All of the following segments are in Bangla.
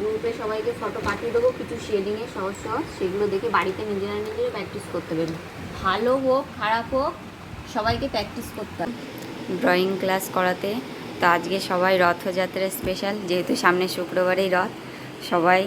গ্রুপে সবাইকে ফটো পাঠিয়ে দেবো, কিছু শেডিংয়ে সহজ সহজ, সেগুলো দেখে বাড়িতে নিজেরা নিজেরা প্র্যাকটিস করতে পারবে। ভালো হোক, খারাপ হোক, সবাইকে প্র্যাকটিস করতে হবে। ড্রয়িং ক্লাস করাতে, তো আজকে সবাই রথযাত্রা স্পেশাল যেহেতু সামনে শুক্রবারেই রথ, সবাই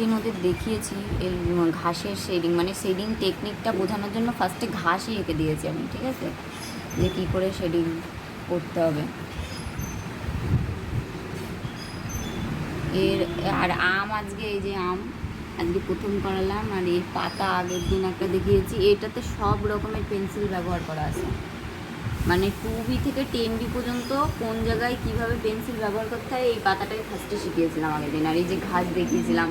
দিন ওদের দেখিয়েছি এই ঘাসের শেডিং মানে শেডিং টেকনিকটা বোঝানোর জন্য ফার্স্টে ঘাসই এঁকে দিয়েছি আমি, ঠিক আছে? যে কী করে শেডিং করতে হবে। এর, আর আম আজকে, এই যে আম, আজকে প্রথম করালাম, আর এর পাতা আগের দিন একটা দেখিয়েছি, এটাতে সব রকমের পেন্সিল ব্যবহার করা আছে। মানে টু বি থেকে টেন বি পর্যন্ত কোন জায়গায় কীভাবে পেন্সিল ব্যবহার করতে হয়, এই পাতাটাই ফার্স্টে শিখিয়েছিলাম আগের দিন, আর এই যে ঘাস দেখিয়েছিলাম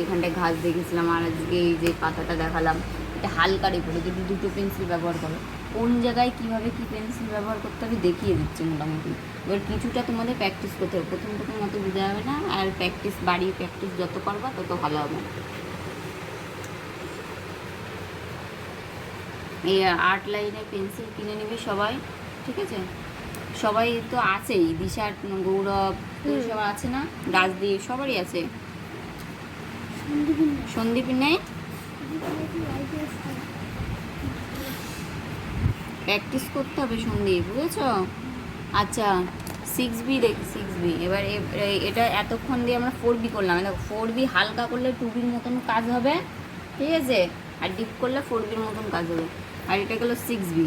এখানটায় ঘাস দেখেছিলাম আর আজকে এই যে পাতাটা দেখালাম এটা হালকার উপরে যদি দুটো পেন্সিল ব্যবহার করো। কোন জায়গায় কীভাবে কী পেন্সিল ব্যবহার করতে হবে দেখিয়ে দিচ্ছে মোটামুটি। এবার কিছুটা তোমাদের প্র্যাকটিস করতে হবে। প্রথম প্রথম অত বোঝা যাবে না আর প্র্যাকটিস বাড়িয়ে প্র্যাকটিস যত করবা তত ভালো হবে। এই আর্ট লাইনে পেন্সিল কিনে নিবে সবাই ঠিক আছে? সবাই তো আছেই দিশার গৌরব সবার আছে না? রাজদীপ সবারই আছে। সন্দীপ নেই? প্র্যাকটিস করতে হবে সন্দীপ বুঝেছ? আচ্ছা সিক্স বি দেখ সিক্স বি এবার এটা এতক্ষণ দিয়ে আমরা ফোর বি করলাম। দেখো ফোর বি হালকা করলে টু বির মতন কাজ হবে ঠিক আছে? আর ডিপ করলে ফোর বির মতন কাজ হবে। আর এটা গেলো সিক্স বি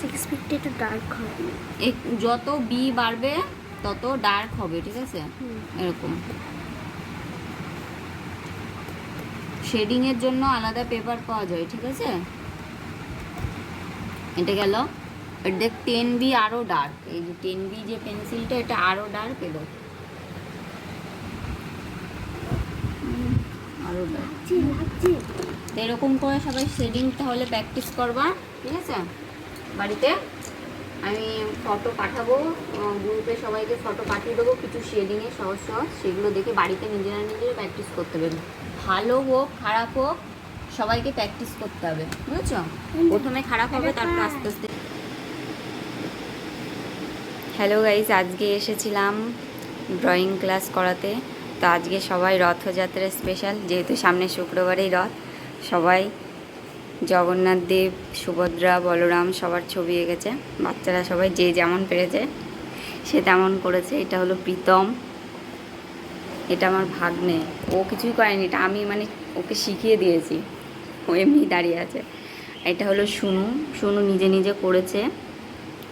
সিক্স ফিটটা একটু ডার্ক হবে। যত বি বাড়বে তত ডার্ক হবে ঠিক আছে? এরকম। শেডিং এর জন্য আলাদা পেপার পাওয়া যায় ঠিক আছে? এটা গেল। দেখ টেন বি আরও ডার্ক এই যে টেন বি যে পেন্সিলটা এটা আরও ডার্ক এলো আরও ডার্ক এরকম করে সবাই শেডিং তাহলে প্র্যাকটিস করবা ঠিক আছে? বাড়িতে? আমি ফটো পাঠাবো গ্রুপে সবাইকে ফটো পাঠিয়ে দেবো, কিছু শেডিংয়ে সহজ সহজ সেগুলো দেখে বাড়িতে নিজেরা নিজেরা প্র্যাকটিস করতে পারবে। ভালো হোক, খারাপ হোক, সবাইকে প্র্যাকটিস করতে হবে, বুঝেছ? প্রথমে খারাপ হবে, তারপর আস্তে আস্তে। হ্যালো গাইজ আজকে এসেছিলাম ড্রয়িং ক্লাস করাতে। তো আজকে সবাই রথযাত্রা স্পেশাল যেহেতু সামনে শুক্রবারেই রথ, সবাই জগন্নাথ দেব, সুভদ্রা, বলরাম সবার ছবি এঁকেছে। বাচ্চারা সবাই যে যেমন পেরেছে, সে তেমন করেছে। এটা হলো প্রীতম। এটা আমার ভাগ্নে। ও কিছুই করেনি। এটা আমি মানে ওকে শিখিয়ে দিয়েছি। ও এমনি দাঁড়িয়ে আছে। এটা হলো সুনু। সুনু নিজে নিজে করেছে।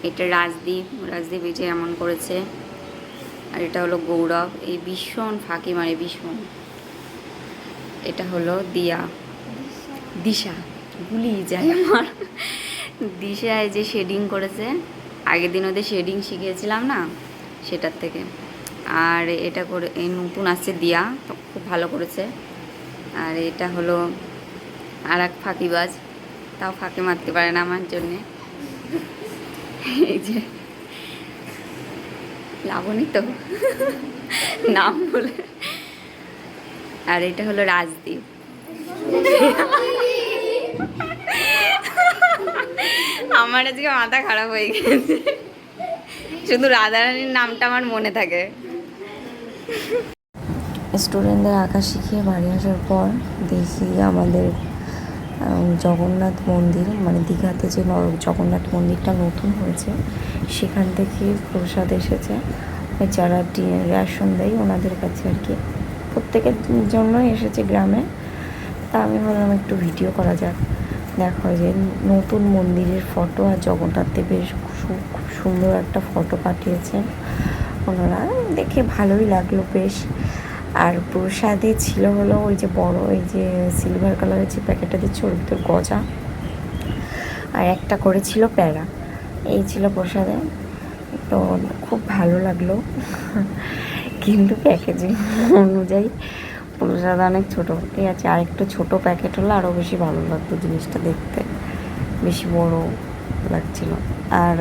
এটা রাজদীপ। রাজদীপ এই যে এমন করেছে। আর এটা হলো গৌরব। এই ভীষণ ফাঁকি মারে, ভীষণ। এটা হলো দিয়া। দিশা। ভুলি যায় আমার। দিশা এই যে শেডিং করেছে, আগের দিন ওদের শেডিং শিখিয়েছিলাম না, সেটার থেকে। আর এটা করে নতুন আসছে দিয়া, খুব ভালো করেছে। আর এটা হলো আর এক ফাঁকিবাজ, তাও ফাঁকি মারতে পারে না আমার জন্যে। এই যে, লাবণী তো, নাম বলে। আর এটা হলো রাজদীপ। আমার আজকে মাথা খারাপ হয়ে গেছে। শুধু রাধারানীর নামটা আমার মনে থাকে। স্টুডেন্টদের আঁকা শিখিয়ে বাড়ি আসার পর দেখি আমাদের জগন্নাথ মন্দির মানে দীঘাতে যে জগন্নাথ মন্দিরটা নতুন হয়েছে, সেখান থেকে প্রসাদ এসেছে। যারা রেশন দেয় ওনাদের কাছে আর কি। প্রত্যেকের জন্যই এসেছে গ্রামে। তা আমি ভাবলাম একটু ভিডিও করা যাক। দেখো যে নতুন মন্দিরের ফটো আর জগন্নাথ দেবের খুব সুন্দর একটা ফটো পাঠিয়েছেন ওনারা। দেখে ভালোই লাগল বেশ। আর প্রসাদে ছিল হলো ওই যে বড় ওই যে সিলভার কালারের যে প্যাকেটটা দিচ্ছে, ওর ভিতর গজা। আর একটা করেছিল প্যারা। এই ছিল প্রসাদে। তো খুব ভালো লাগল। কিন্তু প্যাকেজিং অনুযায়ী প্রসাদ অনেক ছোটো। ঠিক আছে আর একটু ছোটো প্যাকেট হলে আরও বেশি ভালো লাগতো জিনিসটা দেখতে। বেশি বড় লাগছিল। আর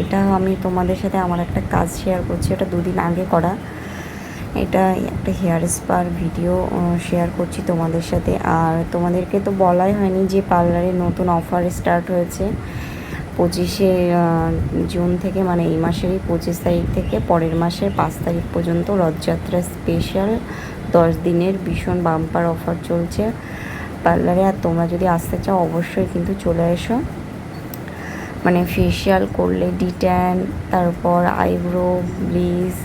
এটা আমি তোমাদের সাথে আমার একটা কাজ শেয়ার করছি এটা দুদিন আগে করা। এটা একটা হেয়ার স্পার ভিডিও শেয়ার করছি তোমাদের সাথে। আর তোমাদেরকে তো বলাই হয়নি যে পার্লারে নতুন অফার স্টার্ট হয়েছে। পঁচিশে জুন থেকে মানে এই মাসেরই পঁচিশ তারিখ থেকে, পরের মাসের পাঁচ তারিখ পর্যন্ত রথযাত্রা স্পেশাল দশ দিনের ভীষণ বাম্পার অফার চলছে পার্লারে আর তোমরা যদি আসতে চাও, অবশ্যই কিন্তু চলে এসো। মানে ফেসিয়াল করলে ডিট্যান তারপর আইব্রো ব্লিচ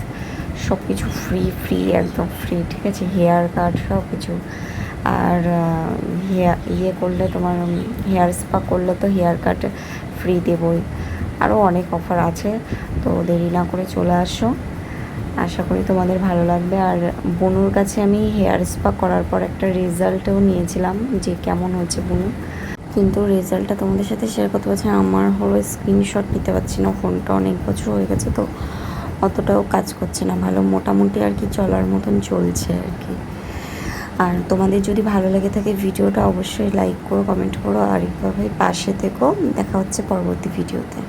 সব কিছু ফ্রি ফ্রি একদম ফ্রি ঠিক আছে? হেয়ার কাট সব কিছু আর হেয়ার ইয়ে করলে তোমার হেয়ার স্পা করলে তো হেয়ার কাট ফ্রি দেবই। আরও অনেক অফার আছে, তো দেরি না করে চলে আসো। আশা করি তোমাদের ভালো লাগবে। আর বনুর কাছে আমি হেয়ার স্পা করার পর একটা রেজাল্টও নিয়েছিলাম যে কেমন হয়েছে বনু। কিন্তু রেজাল্টটা তোমাদের সাথে শেয়ার করতে পারছি। আমার হলো স্ক্রিনশট নিতে পারছি না, ফোনটা অনেক বছর হয়ে গেছে তো অতটাও কাজ করছে না, ভালো মোটামুটি আর কি চলার মতন চলছে আর কি। আর তোমাদের যদি ভালো লেগে থাকে ভিডিওটা অবশ্যই লাইক করো কমেন্ট করো, আর এইভাবে পাশে থেকো, দেখা হচ্ছে পরবর্তী ভিডিওতে।